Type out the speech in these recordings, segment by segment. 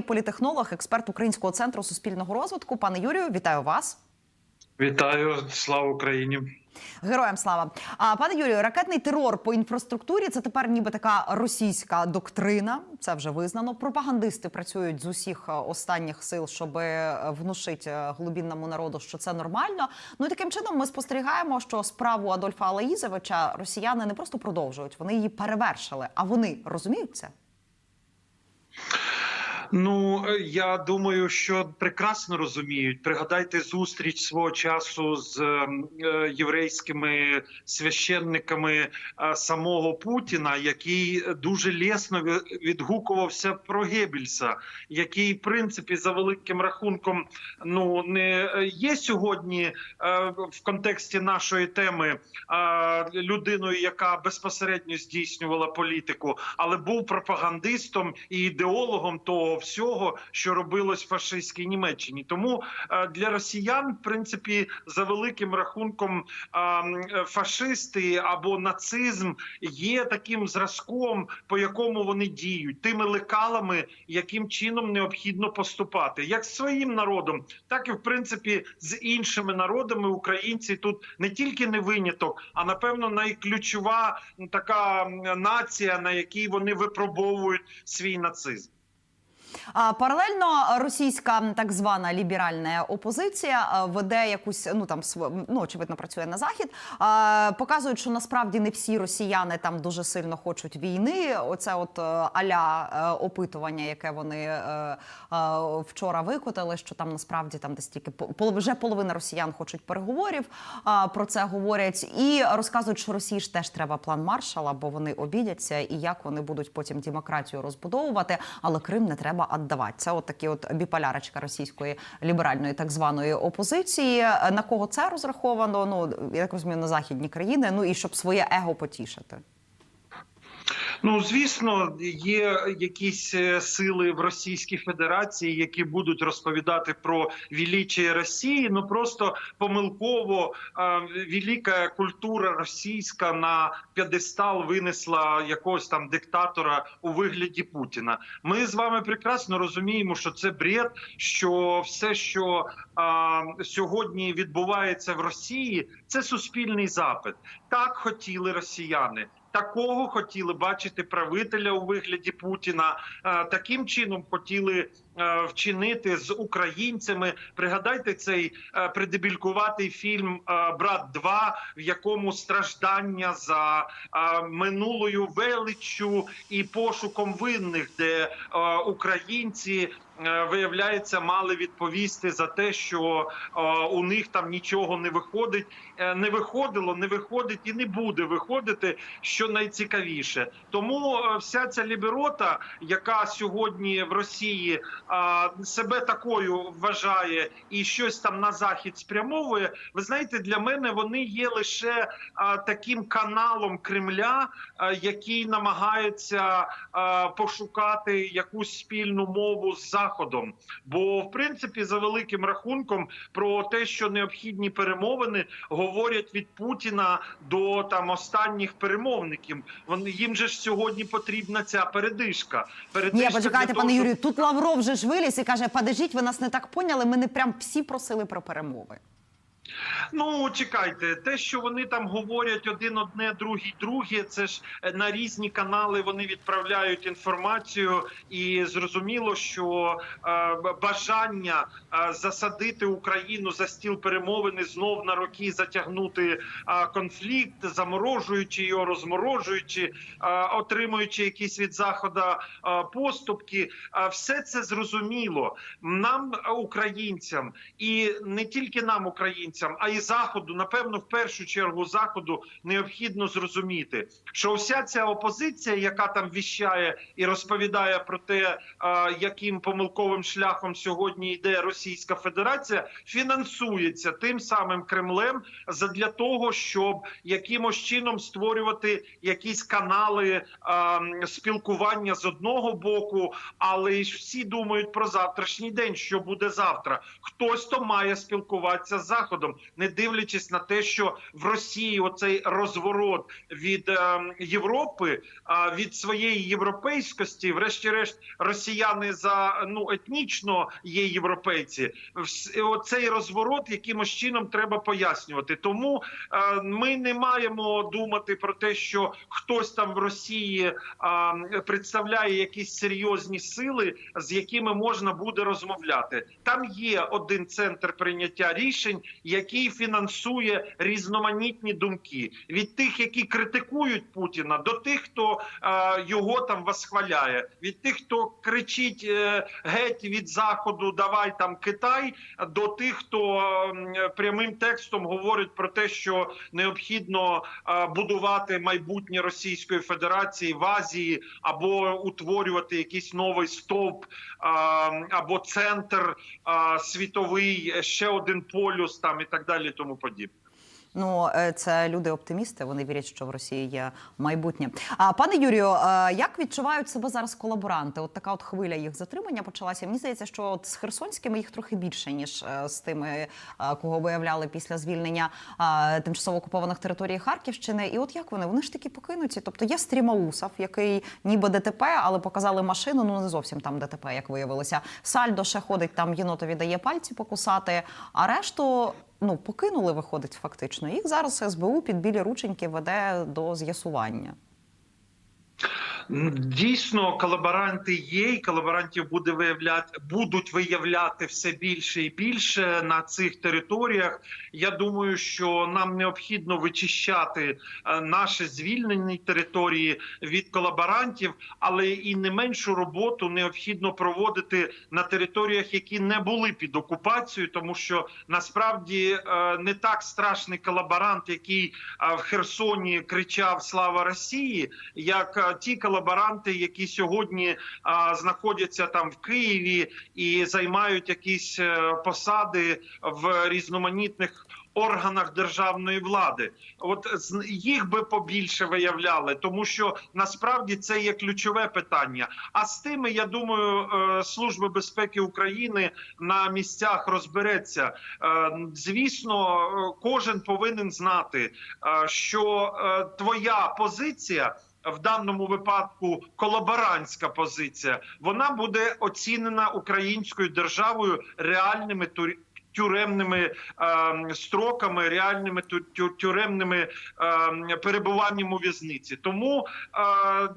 Політехнолог, експерт Українського центру суспільного розвитку. Пане Юрію, вітаю вас. Вітаю, слава Україні. Героям слава. А пане Юрію, ракетний терор по інфраструктурі це тепер ніби така російська доктрина. Це вже визнано. Пропагандисти працюють з усіх е, останніх сил, щоб внушити е, глибинному народу, що це нормально. Ну і таким чином ми спостерігаємо, що справу Адольфа Алаїзовича росіяни не просто продовжують, вони її перевершили. А вони розуміють це? Ну е, я думаю, що прекрасно розуміють. Пригадайте зустріч свого часу з е, е, єврейськими священниками самого Путіна, який дуже лесно відгукувався про Геббельса, який, в принципі, за великим рахунком, ну не є сьогодні в контексті нашої теми людиною, яка безпосередньо здійснювала політику, але був пропагандистом і ідеологом того всього, що робилось в фашистській Німеччині. Тому е, для росіян, в принципі, за великим рахунком, е, фашисти або нацизм є таким зразком, по якому вони діють, тими лекалами, яким чином необхідно поступати, як з своїм народом, так і в принципі з іншими народами. Українці тут не тільки не виняток, а напевно найключова така нація, на якій вони випробовують свій нацизм. А паралельно російська так звана ліберальна опозиція е, веде якусь ну там ну очевидно працює на захід. е, Показують, що насправді не всі росіяни там дуже сильно хочуть війни. Оце от е, аля е, опитування, яке вони вчора викотили, що там насправді там десь тільки вже половина росіян хочуть переговорів. а, Про це говорять і розказують, що Росії ж теж треба план Маршала, бо вони обідяться, і як вони будуть потім демократію розбудовувати. Але Крим не треба віддавати. Це от такі от біполярочка російської ліберальної так званої опозиції. На кого це розраховано? Ну я так розумію, на західні країни. Ну і щоб своє его потішити. Ну звісно, є якісь е, сили в Російській Федерації, які будуть розповідати про величие Росії. Ну просто помилково е, велика культура російська на п'єдестал винесла якогось там диктатора у вигляді Путіна. Ми з вами прекрасно розуміємо, що це бред, що все, що е, сьогодні відбувається в Росії, це суспільний запит. Так хотіли росіяни. Такого хотіли бачити правителя у вигляді Путіна. Е, Таким чином хотіли вчинити з українцями. Пригадайте цей е, предебількуватий фільм е, Брат 2 в якому страждання за е, минулою величчю і пошуком винних, де е, українці. е, Виявляється, мали відповісти за те, що е, у них там нічого не виходить, Е, не виходило, не виходить і не буде виходити, що найцікавіше. Тому е, вся ця ліберота, яка сьогодні в Росії себе такою вважає і щось там на захід спрямовує. Ви знаєте, для мене вони є лише таким каналом Кремля, який намагається пошукати якусь спільну мову з Заходом. Бо, в принципі, за великим рахунком, про те, що необхідні перемовини, говорять від Путіна до там останніх перемовників. Вони їм же ж сьогодні потрібна ця передишка. Ні, почекайте, того, пане Юрію. Тут Лавров же виліз і каже: подождіть, ви нас не так поняли. Ми не прям всі просили про перемови. Ну чекайте, те, що вони там говорять один одне, другий друге, це ж е, на різні канали вони відправляють інформацію, і зрозуміло, що е, бажання е, засадити Україну за стіл перемовини знов на роки затягнути е, конфлікт, заморожуючи його, розморожуючи, е, отримуючи якісь від заходу е, поступки, е, все це зрозуміло. Нам, е, українцям, і не тільки нам, українцям, а й заходу, напевно, в першу чергу заходу необхідно зрозуміти, що вся ця опозиція, яка там віщає і розповідає про те, е, яким помилковим шляхом сьогодні йде Російська Федерація, фінансується тим самим Кремлем задля того, щоб якимось чином створювати якісь канали е, спілкування з одного боку, але ж всі думають про завтрашній день, що буде завтра. Хтось то має спілкуватися з заходом. Не дивлячись на те, що в Росії оцей розворот від е, Європи, від своєї європейськості, врешті-решт, росіяни за ну етнічно є європейці. Оцей розворот якимось чином треба пояснювати. Тому е, ми не маємо думати про те, що хтось там в Росії представляє якісь серйозні сили, з якими можна буде розмовляти. Там є один центр прийняття рішень, який фінансує різноманітні думки. Від тих, які критикують Путіна, до тих, хто а, його там восхваляє, від тих, хто кричить е, геть від заходу, давай там Китай, до тих, хто м, прямим текстом говорить про те, що необхідно а, будувати майбутнє Російської Федерації в Азії або утворювати якийсь новий стовп а, або центр а, світовий, ще один полюс там і так далі, і тому подібне. Ну, е, це люди оптимісти. Вони вірять, що в Росії є майбутнє. А пане Юрію, е, як відчувають себе зараз колаборанти? От така от хвиля їх затримання почалася. Мені здається, що от з херсонськими їх трохи більше ніж е, з тими, кого виявляли після звільнення тимчасово окупованих територій Харківщини. І от як вони? Вони ж таки покинуті. Тобто є Стрімаусов, який ніби ДТП, але показали машину. Ну не зовсім там ДТП, як виявилося. Сальдо ще ходить там єнотові дає пальці покусати, а решту. Ну, покинули, виходить, фактично. Їх зараз СБУ під білі рученьки веде до з'ясування. Дійсно, колаборанти є, і колаборантів буде виявляти, будуть виявляти все більше і більше на цих територіях. Я думаю, що нам необхідно вичищати е, наші звільнені території від колаборантів, але і не меншу роботу необхідно проводити на територіях, які не були під окупацією, тому що насправді е, не так страшний колаборант, який е, в Херсоні кричав Слава Росії, як ті колаборанти, які сьогодні а, знаходяться там в Києві і займають якісь е, посади в різноманітних. Органах державної влади, от їх би побільше виявляли, тому що насправді це є ключове питання. А з тими, я думаю, е, служба безпеки України на місцях розбереться. Е, Звісно, кожен повинен знати, що твоя позиція в даному випадку колаборантська позиція, вона буде оцінена українською державою реальними турі- Тюремними е, строками, реальними тю- тю- тюремними е, перебуванням у в'язниці. Тому е,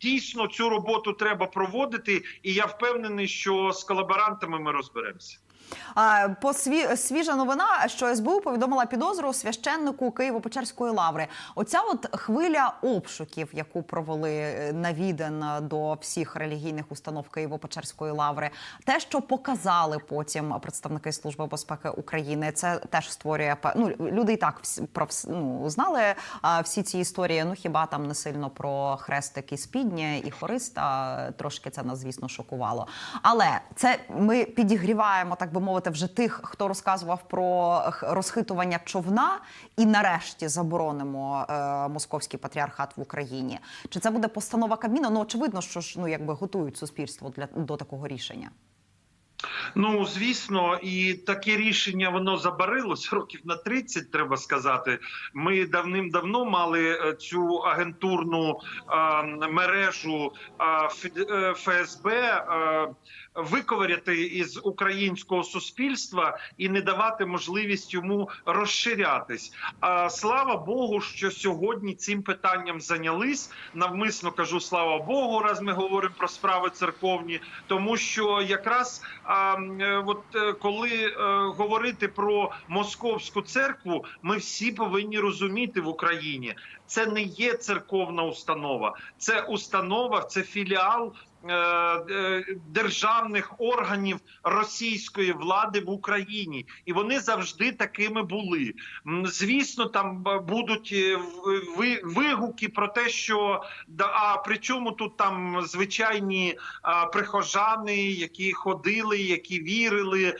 дійсно цю роботу треба проводити, і я впевнений, що з колаборантами ми розберемося. По сві... свіжа новина, що СБУ повідомила підозру священнику Києво-Печерської лаври. Оця от хвиля обшуків, яку провели е, на віден до всіх релігійних установ Києво-Печерської лаври, те, що показали потім представники служби безпеки України, це теж створює ну, люди і так про ну, знали всі ці історії. Ну хіба там не сильно про хрестик і спідня і хориста. Трошки це нас, звісно, шокувало. Але це ми підігріваємо, так би мовити, вже тих, хто розказував про розхитування човна, і нарешті заборонимо е, московський патріархат в Україні. Чи це буде постанова Кабміну? Ну очевидно, що ж ну якби готують суспільство для до такого рішення. Ну звісно, і таке рішення воно забарилось років на 30, Треба сказати. Ми давним-давно мали е, цю агентурну е, мережу е, ФСБ. Е, Виковиряти із українського суспільства і не давати можливість йому розширятись. А слава Богу, що сьогодні цим питанням зайнялись. Навмисно кажу слава Богу, раз ми говоримо про справи церковні, тому що якраз а, е, от е, коли е, говорити про московську церкву, ми всі повинні розуміти в Україні. Це не є церковна установа, це установа, це філіал. е, е, Державних органів російської влади в Україні, і вони завжди такими були. Звісно, там будуть е, вигуки про те, що а при чому тут там звичайні прихожани, які ходили, які вірили,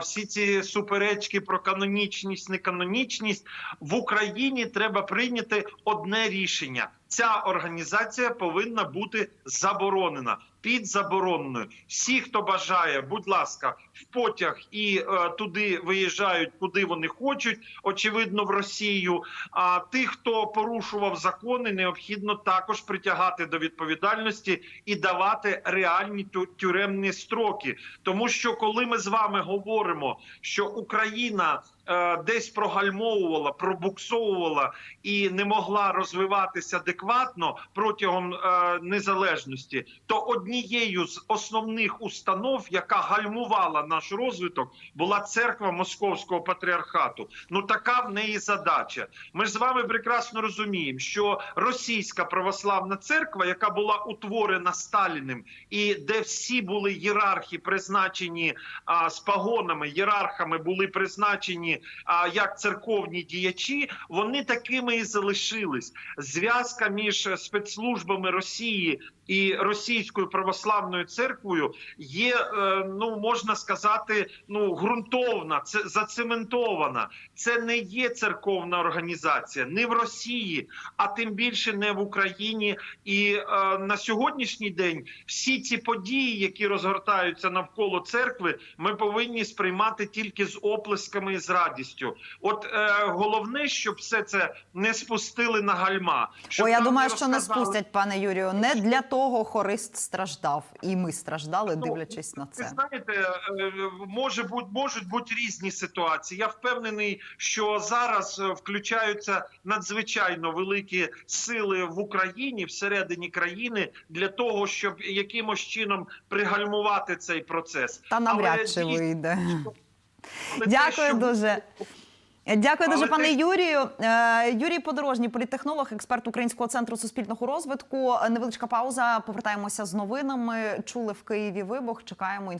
всі ці суперечки про канонічність, неканонічність в Україні треба прийняти одне рішення. Ця організація повинна бути заборонена. під заборонною. Всі, хто бажає, будь ласка, в потяг і е, туди виїжджають, куди вони хочуть. Очевидно, в Росію. А тих, хто порушував закони, необхідно також притягати до відповідальності і давати реальні тю- тюремні строки. Тому що коли ми з вами говоримо, що Україна е, десь прогальмовувала, пробуксовувала і не могла розвиватися адекватно протягом е, незалежності, то однією з основних установ, яка гальмувала наш розвиток, була церква Московського патріархату. Ну така в неї задача. Ми ж з вами прекрасно розуміємо, що російська православна церква, яка була утворена Сталіним, і де всі були єрархи призначені а, з погонами, єрархами були призначені а, як церковні діячі, вони такими і залишились. Зв'язка між спецслужбами Росії і російською православною церквою є, е, ну можна сказати, ну ґрунтовна, це зацементована. Це не є церковна організація, не в Росії, а тим більше не в Україні. І е, на сьогоднішній день всі ці події, які розгортаються навколо церкви, ми повинні сприймати тільки з оплесками і з радістю. От е, головне, щоб все це не спустили на гальма. Щоб Ой, я думаю, що не спустять, пане Юрію. Не для того хорист страждав, і ми страждали, Ну, дивлячись на це. Ви знаєте, е, може бути можуть бути різні ситуації. Я впевнений, що зараз е, включаються надзвичайно великі сили в Україні всередині країни для того, щоб якимось чином пригальмувати цей процес. Та навряд чи вийде. але те, Дякую що дуже. Дякую дуже, Але пане ти... Юрію. Е, Юрій Подорожній, політтехнолог, експерт Українського центру суспільного розвитку. Невеличка пауза. Повертаємося з новинами. Чули в Києві вибух. Чекаємо.